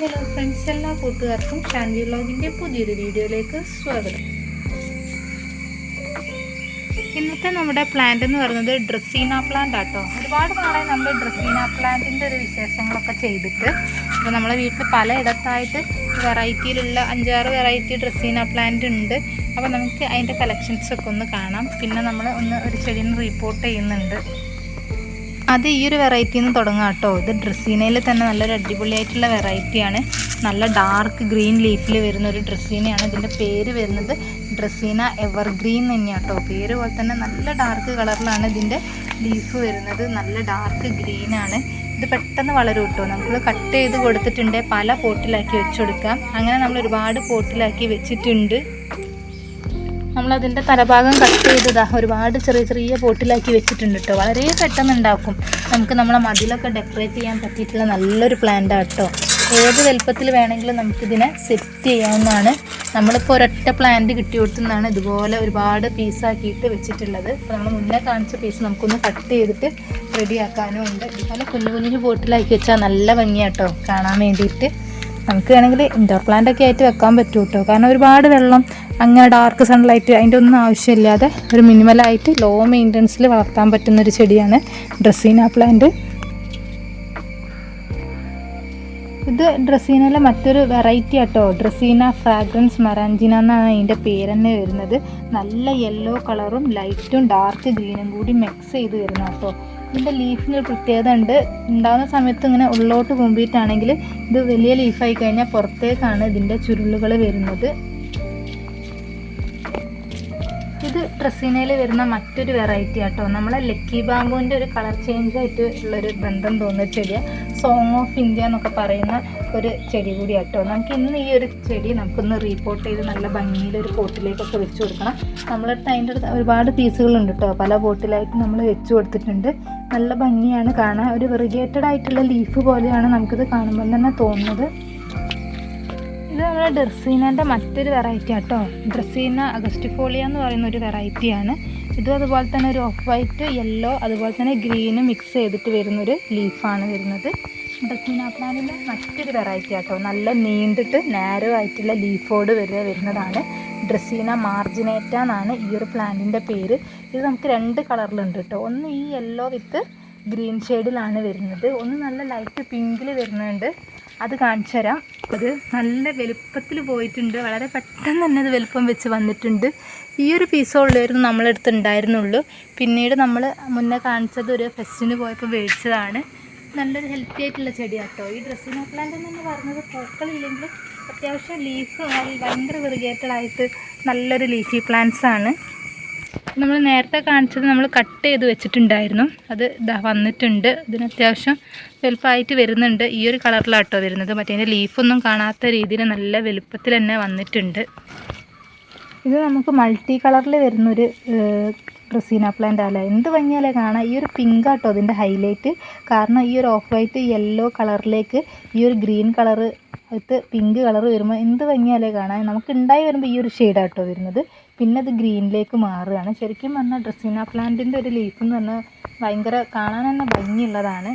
Hello friends എല്ലാ കൂട്ടുകാർക്കും ഷാൻവി വ്ളോഗിന്റെ പുതിയൊരു വീഡിയോയിലേക്ക് സ്വാഗതം. ഇന്നത്തെ നമ്മുടെ പ്ലാന്റ് എന്ന് പറയുന്നത് ഡ്രസ്സീന പ്ലാന്റ് ആട്ടോ. ഒരുപാട് നാളെ നമ്മൾ ഡ്രസ്സീന പ്ലാന്റിന്റെ ഒരു വിശേഷങ്ങളൊക്കെ ചെയ്തിട്ട് അപ്പോൾ നമ്മളെ വീട്ടിൽ പലയിടത്തായിട്ട് വെറൈറ്റിയിലുള്ള അഞ്ചാറ് വെറൈറ്റി ഡ്രസ്സീന പ്ലാന്റ് ഉണ്ട്. അപ്പോൾ നമുക്ക് അതിന്റെ കളക്ഷൻസൊക്കെ ഒന്ന് കാണാം. പിന്നെ നമ്മൾ ഒന്ന് ഒരു ചെടീനെ റിപ്പോർട്ട് ചെയ്യുന്നുണ്ട്. അത് ഈ ഒരു വെറൈറ്റിയിൽ നിന്ന് തുടങ്ങാം കേട്ടോ. ഇത് ഡ്രസ്സീനയിൽ തന്നെ നല്ലൊരു അടിപൊളിയായിട്ടുള്ള വെറൈറ്റിയാണ് നല്ല ഡാർക്ക് ഗ്രീൻ ലീഫിൽ വരുന്ന ഒരു ഡ്രസ്സീനയാണ് ഇതിന്റെ പേര് വരുന്നത് ഡ്രസ്സീന എവർഗ്രീൻ തന്നെയാണ് കേട്ടോ. പേര് പോലെ തന്നെ നല്ല ഡാർക്ക് കളറിലാണ് ഇതിന്റെ ലീഫ് വരുന്നത്. നല്ല ഡാർക്ക് ഗ്രീനാണ് ഇത് പെട്ടെന്ന് വളരും കേട്ടോ. നമ്മൾ കട്ട് ചെയ്ത് കൊടുത്തിട്ടുണ്ട്. പല പോട്ടിലാക്കി വെച്ചെടുക്കാം അങ്ങനെ നമ്മൾ ഒരുപാട് പോട്ടിലാക്കി വെച്ചിട്ടുണ്ട്. നമ്മളതിന്റെ തലഭാഗം കട്ട് ചെയ്തതാ. ഒരുപാട് ചെറിയ ചെറിയ പോട്ടിലാക്കി വെച്ചിട്ടുണ്ട് കേട്ടോ വളരെ പെട്ടെന്ന് ഉണ്ടാക്കും നമുക്ക് നമ്മളെ മതിലൊക്കെ ഡെക്കറേറ്റ് ചെയ്യാൻ പറ്റിയിട്ടുള്ള നല്ലൊരു പ്ലാന്റ് കേട്ടോ ഏത് വലുപ്പത്തിൽ വേണമെങ്കിലും നമുക്കിതിനെ സെറ്റ് ചെയ്യാവുന്നതാണ്. നമ്മളിപ്പോൾ ഒരൊറ്റ പ്ലാന്റ് കിട്ടി കൊടുത്തുനിന്നാണ് ഇതുപോലെ ഒരുപാട് പീസാക്കിയിട്ട് വെച്ചിട്ടുള്ളത്. അപ്പോൾ നമ്മൾ മുന്നേ കാണിച്ച പീസ് നമുക്കൊന്ന് കട്ട് ചെയ്തിട്ട് റെഡിയാക്കാനും ഉണ്ട്. ഇതുപോലെ കുഞ്ഞു കുഞ്ഞു ബോട്ടിലാക്കി വെച്ചാൽ നല്ല ഭംഗിയാട്ടോ കാണാൻ വേണ്ടിയിട്ട്. നമുക്ക് വേണമെങ്കിൽ ഇൻഡോർ പ്ലാന്റ് ഒക്കെ ആയിട്ട് വെക്കാൻ പറ്റും കേട്ടോ കാരണം ഒരുപാട് വെള്ളം അങ്ങനെ ഡാർക്ക് സൺലൈറ്റ് അതിന്റെ ഒന്നും ആവശ്യമില്ലാതെ ഒരു മിനിമലായിട്ട് ലോ മെയിന്റനൻസിൽ വളർത്താൻ പറ്റുന്ന ഒരു ചെടിയാണ് ഡ്രസ്സീന പ്ലാന്റ് ഇത് ഡ്രസ്സീനയിലെ മറ്റൊരു വെറൈറ്റി ആട്ടോ. ഡ്രസ്സീന ഫ്രാഗ്രൻസ് മറാഞ്ചിന എന്നാണ് അതിന്റെ പേര് തന്നെ വരുന്നത്. നല്ല യെല്ലോ കളറും ലൈറ്റും ഡാർക്ക് ഗ്രീനും കൂടി മിക്സ് ചെയ്ത് വരുന്ന കേട്ടോ ഇതിന്റെ ഒരു പ്രത്യേകത ഉണ്ട്. ഉണ്ടാകുന്ന സമയത്ത് ഇങ്ങനെ ഉള്ളോട്ട് കുമ്പിയിട്ടാണെങ്കിൽ ഇത് വലിയ ലീഫായി കഴിഞ്ഞാൽ പുറത്തേക്കാണ് ഇതിന്റെ ചുരുളുകൾ വരുന്നത്. ഇത് ഡ്രസ്സിനയിൽ വരുന്ന മറ്റൊരു വെറൈറ്റി ആട്ടോ. നമ്മളെ ലക്കി ബാമ്പുവിന്റെ ഒരു കളർ ചേഞ്ച് ആയിട്ട് ഉള്ളൊരു ബന്ധം തോന്നുന്ന ചെടിയാണ് സോങ് ഓഫ് ഇന്ത്യ എന്നൊക്കെ പറയുന്ന ഒരു ചെടി കൂടി ആട്ടോ. നമുക്ക് ഇന്ന് ഈ ഒരു ചെടി നമുക്കൊന്ന് റീപോർട്ട് ചെയ്ത് നല്ല ഭംഗിയിൽ ഒരു പോട്ടിലേക്കൊക്കെ വെച്ച് കൊടുക്കണം. നമ്മളടുത്ത് അതിന്റെ അടുത്ത് ഒരുപാട് പീസുകളുണ്ട് കേട്ടോ പല പോട്ടിലായിട്ട് നമ്മൾ വെച്ച് കൊടുത്തിട്ടുണ്ട്. നല്ല ഭംഗിയാണ് കാണാൻ. ഒരു വെറിഗേറ്റഡ് ആയിട്ടുള്ള ലീഫ് പോലെയാണ് നമുക്കിത് കാണുമ്പോൾ തന്നെ തോന്നുന്നത്. ഇത് നമ്മുടെ ഡ്രസ്സീനന്റെ മറ്റൊരു വെറൈറ്റി ആട്ടോ ഡ്രസ്സീന അഗസ്റ്റിഫോളിയ എന്ന് പറയുന്ന ഒരു വെറൈറ്റിയാണ് ഇതും അതുപോലെ തന്നെ ഒരു ഓഫ് വൈറ്റ് യെല്ലോ അതുപോലെ തന്നെ ഗ്രീനും മിക്സ് ചെയ്തിട്ട് വരുന്നൊരു ലീഫാണ് വരുന്നത്. ഡ്രസ്സീന പ്ലാനിന്റെ മറ്റൊരു വെറൈറ്റി ആട്ടോ നല്ല നീണ്ടിട്ട് നാരോ ആയിട്ടുള്ള ലീഫോട് വരെ വരുന്നതാണ്. ഡ്രസ്സീന മാർജിനേറ്റ എന്നാണ് ഈ ഒരു പ്ലാന്റിന്റെ പേര്. ഇത് നമുക്ക് രണ്ട് കളറിലുണ്ട് കേട്ടോ ഒന്ന് ഈ യെല്ലോ വിത്ത് ഗ്രീൻ ഷെയ്ഡിലാണ് വരുന്നത്. ഒന്ന് നല്ല ലൈറ്റ് പിങ്കിൽ വരുന്നുണ്ട്. അത് കാണിച്ചു തരാം. അത് നല്ല വലുപ്പത്തിൽ പോയിട്ടുണ്ട്. വളരെ പെട്ടെന്ന് തന്നെ അത് വലുപ്പം വെച്ച് വന്നിട്ടുണ്ട്. ഈ ഒരു പീസുള്ളായിരുന്നു നമ്മളെടുത്ത് ഉണ്ടായിരുന്നുള്ളൂ. പിന്നീട് നമ്മൾ മുന്നേ കാണിച്ചത് ഒരു ഫെസ്റ്റിന് പോയപ്പോൾ മേടിച്ചതാണ് നല്ലൊരു ഹെൽത്തി ആയിട്ടുള്ള ചെടിയാണ് കേട്ടോ ഈ ഡ്രസ്സിംഗ് പ്ലാന്റ് എന്ന് പറഞ്ഞത് പൂക്കളില്ലെങ്കിലും അത്യാവശ്യം ലീഫ് ഭയങ്കര വെറുകേറ്റഡ് ആയിട്ട് നല്ലൊരു ലീഫി പ്ലാന്റ്സ് ആണ്. നമ്മൾ നേരത്തെ കാണിച്ചത് നമ്മൾ കട്ട് ചെയ്ത് വെച്ചിട്ടുണ്ടായിരുന്നു. അത് ഇതാ വന്നിട്ടുണ്ട്. ഇതിന് അത്യാവശ്യം വലുപ്പമായിട്ട് വരുന്നുണ്ട്. ഈ ഒരു കളറിലാട്ടോ വരുന്നത്. മറ്റേ അതിന്റെ ലീഫൊന്നും കാണാത്ത രീതിയിൽ നല്ല വലുപ്പത്തിൽ തന്നെ വന്നിട്ടുണ്ട്. ഇത് നമുക്ക് മൾട്ടി കളറിൽ വരുന്നൊരു ഡ്രസ്സീന പ്ലാന്റ് അല്ല? എന്ത് ഭംഗിയാലേ കാണാം ഈ ഒരു പിങ്ക് ആട്ടോ അതിന്റെ ഹൈലൈറ്റ് കാരണം ഈ ഒരു ഓഫ് വൈറ്റ് യെല്ലോ കളറിലേക്ക് ഈ ഒരു ഗ്രീൻ കളറ് അത് പിങ്ക് കളർ വരുമ്പോൾ എന്ത് ഭംഗിയാലേ കാണാൻ? നമുക്ക് ഉണ്ടായി വരുമ്പോൾ ഈ ഒരു ഷെയ്ഡാട്ടോ വരുന്നത്. പിന്നെ അത് ഗ്രീനിലേക്ക് മാറുകയാണ്. ശരിക്കും പറഞ്ഞാൽ ഡ്രസ്സിന പ്ലാന്റിന്റെ ഒരു ലീഫ് എന്ന് പറഞ്ഞാൽ ഭയങ്കര കാണാൻ തന്നെ ഭംഗിയുള്ളതാണ്.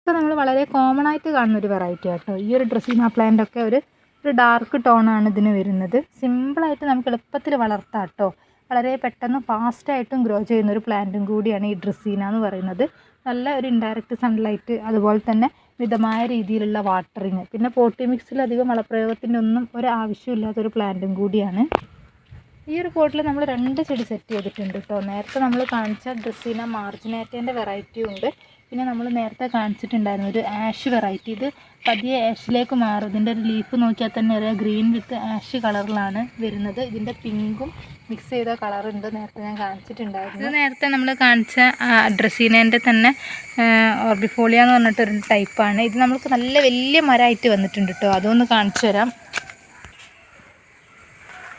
ഇപ്പോൾ നമ്മൾ വളരെ കോമൺ ആയിട്ട് കാണുന്ന ഒരു വെറൈറ്റി ആട്ടോ. ഈ ഒരു ഡ്രസ്സിന പ്ലാന്റ് ഒക്കെ ഒരു ഒരു ഡാർക്ക് ടോണാണ് ഇതിന് വരുന്നത്. സിമ്പിളായിട്ട് നമുക്ക് എളുപ്പത്തിൽ വളർത്താം കേട്ടോ. വളരെ പെട്ടെന്ന് ഫാസ്റ്റായിട്ടും ഗ്രോ ചെയ്യുന്ന ഒരു പ്ലാന്റും കൂടിയാണ് ഈ ഡ്രസ്സീന എന്ന് പറയുന്നത്. നല്ല ഒരു ഇൻഡയറക്റ്റ് സൺലൈറ്റ് അതുപോലെ തന്നെ മിതമായ രീതിയിലുള്ള വാട്ടറിങ് പിന്നെ പോട്ടി മിക്സിൽ അധികം വളപ്രയോഗത്തിന്റെ ഒന്നും ഒരു ആവശ്യമില്ലാത്തൊരു പ്ലാന്റും കൂടിയാണ്. ഈ ഒരു പോട്ടിൽ നമ്മൾ രണ്ട് ചെടി സെറ്റ് ചെയ്തിട്ടുണ്ട് കേട്ടോ നേരത്തെ നമ്മൾ കാണിച്ച ഡ്രസ്സീന മാർജിനേറ്റേന്റെ വെറൈറ്റിയും ഉണ്ട്. പിന്നെ നമ്മൾ നേരത്തെ കാണിച്ചിട്ടുണ്ടായിരുന്നു ഒരു ആഷ് വെറൈറ്റി ഇത് പതിയെ ആഷിലേക്ക് മാറും. ഇതിന്റെ ഒരു ലീഫ് നോക്കിയാൽ തന്നെ അറിയാം ഗ്രീൻ വിത്ത് ആഷ് കളറിലാണ് വരുന്നത്. ഇതിന്റെ പിങ്കും മിക്സ് ചെയ്ത കളറുണ്ട് നേരത്തെ ഞാൻ കാണിച്ചിട്ടുണ്ടായിരുന്നു. ഇത് നേരത്തെ നമ്മൾ കാണിച്ച ഡ്രസ്സീനേന്റെ തന്നെ ഓർബിഫോളിയ എന്ന് പറഞ്ഞിട്ടൊരു ടൈപ്പാണ് ഇത് നമുക്ക് നല്ല വലിയ മരമായിട്ട് വന്നിട്ടുണ്ട് കേട്ടോ അതൊന്ന് കാണിച്ചു തരാം.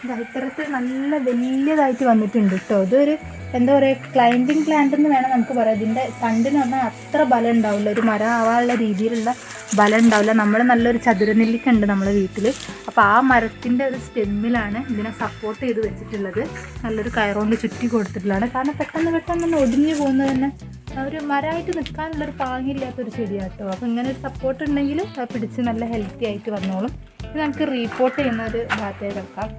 ഇതാ ഇത്തരത്തിൽ നല്ല വലിയതായിട്ട് വന്നിട്ടുണ്ട് കേട്ടോ ഇതൊരു എന്താ പറയുക ക്ലൈംബിംഗ് പ്ലാന്റ് എന്ന് വേണം നമുക്ക് പറയാം. ഇതിന്റെ തണ്ടിന് പറഞ്ഞാൽ അത്ര ബലം ഉണ്ടാവില്ല. ഒരു മരം ആവാനുള്ള രീതിയിലുള്ള ബലം ഉണ്ടാവില്ല. നമ്മൾ നല്ലൊരു ചതുരനെല്ലിക്ക ഉണ്ട് നമ്മുടെ വീട്ടിൽ അപ്പോൾ ആ മരത്തിന്റെ ഒരു സ്റ്റെമ്മിലാണ് ഇതിനെ സപ്പോർട്ട് ചെയ്ത് വെച്ചിട്ടുള്ളത്. നല്ലൊരു കയറുകൊണ്ട് ചുറ്റി കൊടുത്തിട്ടുള്ളതാണ്. കാരണം പെട്ടെന്ന് പെട്ടെന്ന് തന്നെ ഒടിഞ്ഞു പോകുന്നത് തന്നെ ഒരു മരമായിട്ട് നിൽക്കാനുള്ളൊരു പാങ്ങില്ലാത്തൊരു ചെടിയാട്ടോ. അപ്പോൾ ഇങ്ങനെ ഒരു സപ്പോർട്ട് ഉണ്ടെങ്കിൽ പിടിച്ച് നല്ല ഹെൽത്തി ആയിട്ട് വന്നോളും. ഇത് നമുക്ക് റീപ്പോർട്ട് ചെയ്യുന്ന ഒരു ഭാഗത്തേക്ക് വെക്കാം.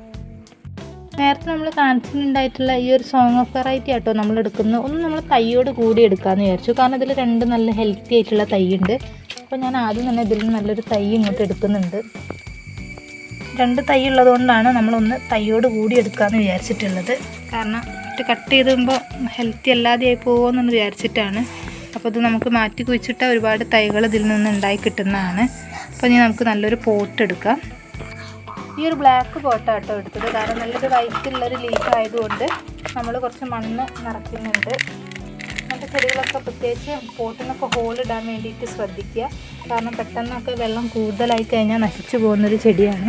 നേരത്തെ നമ്മൾ കാണിച്ചിട്ടുണ്ടായിട്ടുള്ള ഈ ഒരു സോങ് ഓഫ് വെറൈറ്റി ആട്ടോ നമ്മൾ എടുക്കുന്നത്. ഒന്ന് നമ്മൾ തൈയോട് കൂടി എടുക്കാമെന്ന് വിചാരിച്ചു. കാരണം ഇതിൽ രണ്ട് നല്ല ഹെൽത്തി ആയിട്ടുള്ള തൈ ഉണ്ട് അപ്പോൾ ഞാൻ ആദ്യം തന്നെ ഇതിൽ നല്ലൊരു തൈ ഇങ്ങോട്ട് എടുക്കുന്നുണ്ട്. രണ്ട് തൈ ഉള്ളതുകൊണ്ടാണ് നമ്മളൊന്ന് തൈയോട് കൂടി എടുക്കാമെന്ന് വിചാരിച്ചിട്ടുള്ളത്. കാരണം ഇത് കട്ട് ചെയ്തുമ്പോൾ ഹെൽത്തി അല്ലാതെ ആയി പോകുമെന്ന് വിചാരിച്ചിട്ടാണ്. അപ്പോൾ ഇത് നമുക്ക് മാറ്റി കുഴിച്ചിട്ട ഒരുപാട് തൈകൾ ഇതിൽ നിന്ന് ഉണ്ടായി കിട്ടുന്നതാണ്. അപ്പോൾ ഇനി നമുക്ക് നല്ലൊരു പോട്ട് എടുക്കാം ഈ ഒരു ബ്ലാക്ക് പോട്ടാട്ടോ എടുത്തത്. കാരണം നല്ലൊരു വൈറ്റ് വൈറ്റുള്ളൊരു ലീക്ക് ആയതുകൊണ്ട് നമ്മൾ കുറച്ച് മണ്ണ് നിറയ്ക്കുന്നുണ്ട്. അങ്ങനത്തെ ചെടികളൊക്കെ പ്രത്യേകിച്ച് പോട്ടിനൊക്കെ ഇടാൻ വേണ്ടിയിട്ട് ശ്രദ്ധിക്കുക. കാരണം പെട്ടെന്നൊക്കെ വെള്ളം കൂടുതലായി കഴിഞ്ഞാൽ നശിച്ചു പോകുന്നൊരു ചെടിയാണ്.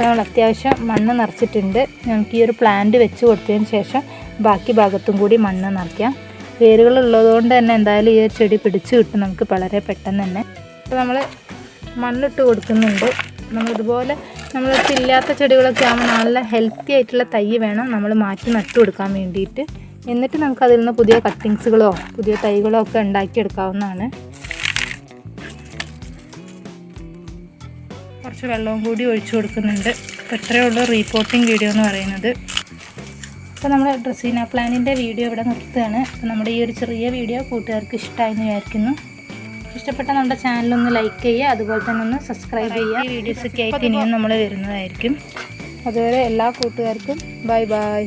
നമ്മൾ അത്യാവശ്യം മണ്ണ് നിറച്ചിട്ടുണ്ട്. നമുക്ക് ഈ ഒരു പ്ലാന്റ് വെച്ച് കൊടുത്തതിന് ശേഷം ബാക്കി ഭാഗത്തും കൂടി മണ്ണ് നിറയ്ക്കാം. വേരുകൾ ഉള്ളതുകൊണ്ട് തന്നെ എന്തായാലും ഈ ഒരു ചെടി പിടിച്ചു കിട്ടും നമുക്ക് വളരെ പെട്ടെന്ന് തന്നെ. അപ്പോൾ നമ്മൾ മണ്ണിട്ട് കൊടുക്കുന്നുണ്ട്. നമ്മളിതുപോലെ നമ്മളടുത്ത് ഇല്ലാത്ത ചെടികളൊക്കെ ആകുമ്പോൾ നല്ല ഹെൽത്തി ആയിട്ടുള്ള തൈ വേണം നമ്മൾ മാറ്റി നട്ടു കൊടുക്കാൻ വേണ്ടിയിട്ട്. എന്നിട്ട് നമുക്ക് അതിൽ നിന്ന് പുതിയ കട്ടിങ്സുകളോ പുതിയ തൈകളോ ഒക്കെ ഉണ്ടാക്കിയെടുക്കാവുന്നതാണ് കുറച്ച് വെള്ളവും കൂടി ഒഴിച്ചു കൊടുക്കുന്നുണ്ട്. അപ്പോൾ ഇത്രയേ ഉള്ളൂ റീപോർട്ടിംഗ് വീഡിയോ എന്ന് പറയുന്നത്. അപ്പോൾ നമ്മൾ ഡ്രസ്സീന പ്ലാനിന്റെ വീഡിയോ ഇവിടെ നിർത്തുകയാണ്. അപ്പോൾ നമ്മുടെ ഈ ഒരു ചെറിയ വീഡിയോ കൂട്ടുകാർക്ക് ഇഷ്ടമായി എന്ന് വിചാരിക്കുന്നു. ഇഷ്ടപ്പെട്ട നമ്മുടെ ചാനലൊന്ന് ലൈക്ക് ചെയ്യുക അതുപോലെ തന്നെ ഒന്ന് സബ്സ്ക്രൈബ് ചെയ്യുക. വീഡിയോസൊക്കെ ആയിട്ട് ഇനിയും നമ്മൾ വരുന്നതായിരിക്കും. അതുവരെ എല്ലാ കൂട്ടുകാർക്കും ബൈ ബൈ